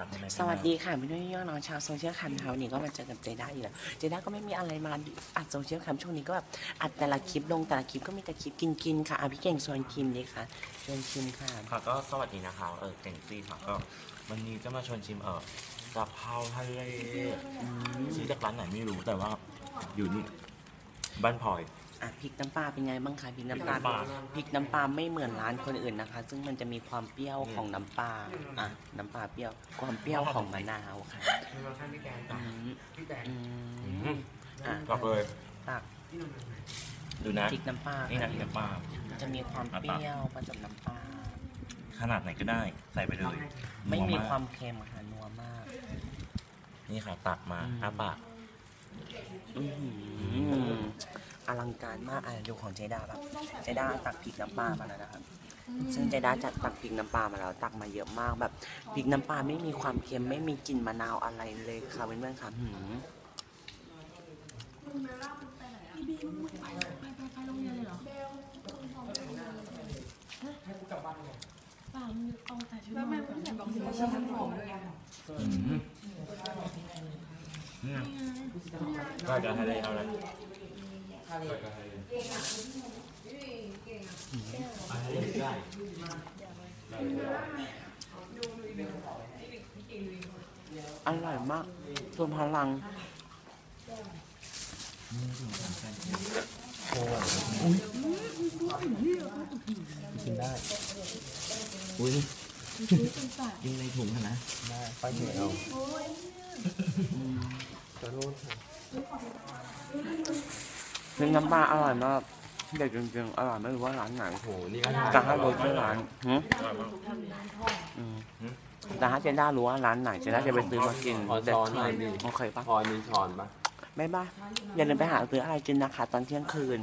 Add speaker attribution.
Speaker 1: ค่ะพ่อแม่พี่
Speaker 2: สวัสดีค่ะพี่น้องพี่น้องชาวโซเชียลแคมป์นะคะวันนี้ก็มาเจอกับเจด้าอีกแล้วเจด้าก็ไม่มีอะไรมาอัดโซเชียลแคมป์ช่วงนี้ก็แบบอัดแต่ละคลิปลงแต่ละคลิปก็มีแต่คลิปกินๆค่ะอะพี่เก่งชวนกินเลยค่ะชวนชิมค่ะ
Speaker 1: ค่ะก็สวัสดีนะคะเออเก่งซีค่ะก็วันนี้จะมาชวนชิมเออกะเพราทะเลซื้อจากร้านไหนไม่รู้แต่ว่าอยู่นี่บ้านพลอย
Speaker 2: อะพริกน้ำปลาเป็นไงบ้างคะพริกน้ำปลา
Speaker 1: พริกน้ำปลา
Speaker 2: พริกน้ำปลาไม่เหมือนร้านคนอื่นนะคะ ซึ่งมันจะมีความเปรี้ยวของน้ำปลาอะน้ำปลาเปรี้ยวความเปรี้ยวของมะนาวค่ะอืมอืมอะ
Speaker 1: บอกเลย
Speaker 2: ตัก
Speaker 1: ดูนะ
Speaker 2: พริกน้ำปลา
Speaker 1: นี่นะที่น้ำปลา
Speaker 2: จะมีความเปรี้ยวผสมน้ำปลา
Speaker 1: ขนาดไหนก็ได้ ใส่ไปเลย
Speaker 2: ไม่มี
Speaker 1: นัก
Speaker 2: ความเค็มค่ะนัวมาก
Speaker 1: นี่ค่ะตักมา
Speaker 2: อืม
Speaker 1: อ้าปาก
Speaker 2: อื้อหืออลังการมากอะดูของเจด้าแบบเจด้าตักพริกน้ำปลามาแล้วนะครับ ซึ่งเจด้าจัดตักพริกน้ำปลามาแล้วตักมาเยอะมากแบบพริกน้ำปลาไม่มีความเค็มไม่มีกลิ่นมะนาวอะไรเลยค่ะเพื่อนๆค่ะหืม
Speaker 3: พี่บีมึงไปไปไปไปโรงเรียนเลยเหรอเปล่ามึงเอาแต่ชุดนอน ก่อนใส่บางทีก็ใช้น้ำหอมด้วย
Speaker 1: อืมนี่ไงก็จะทะเลเอาอะไรได้
Speaker 2: อร่อยมากทวนพลัง
Speaker 1: กินได้ อุ้ยกินในถุงอะนะ ได้ ไปเถอะเอา
Speaker 2: พริกน้ำปลาอร่อยมากเด็ดจริงๆอร่อยไม่รู้ว่าร้านไหน
Speaker 4: โอ้โหนี่ก็
Speaker 2: แต่ถ้ารู้ชื่อร้านหืมอืมแต่ถ้าเจด้ารู้ว่าร้านไหนเจด้าจะไปซื้อมากิน
Speaker 4: ขอ
Speaker 2: เด็ด
Speaker 4: ช้อนห
Speaker 2: ขา
Speaker 4: น่อ
Speaker 2: ด
Speaker 4: ยดิ
Speaker 2: โอเคปะ
Speaker 4: พอมีช้อนปะ
Speaker 2: บ๊ายบายอย่าลืมไปหาซื้ออะไรกินนะคะ ตอนเที่ยงคืน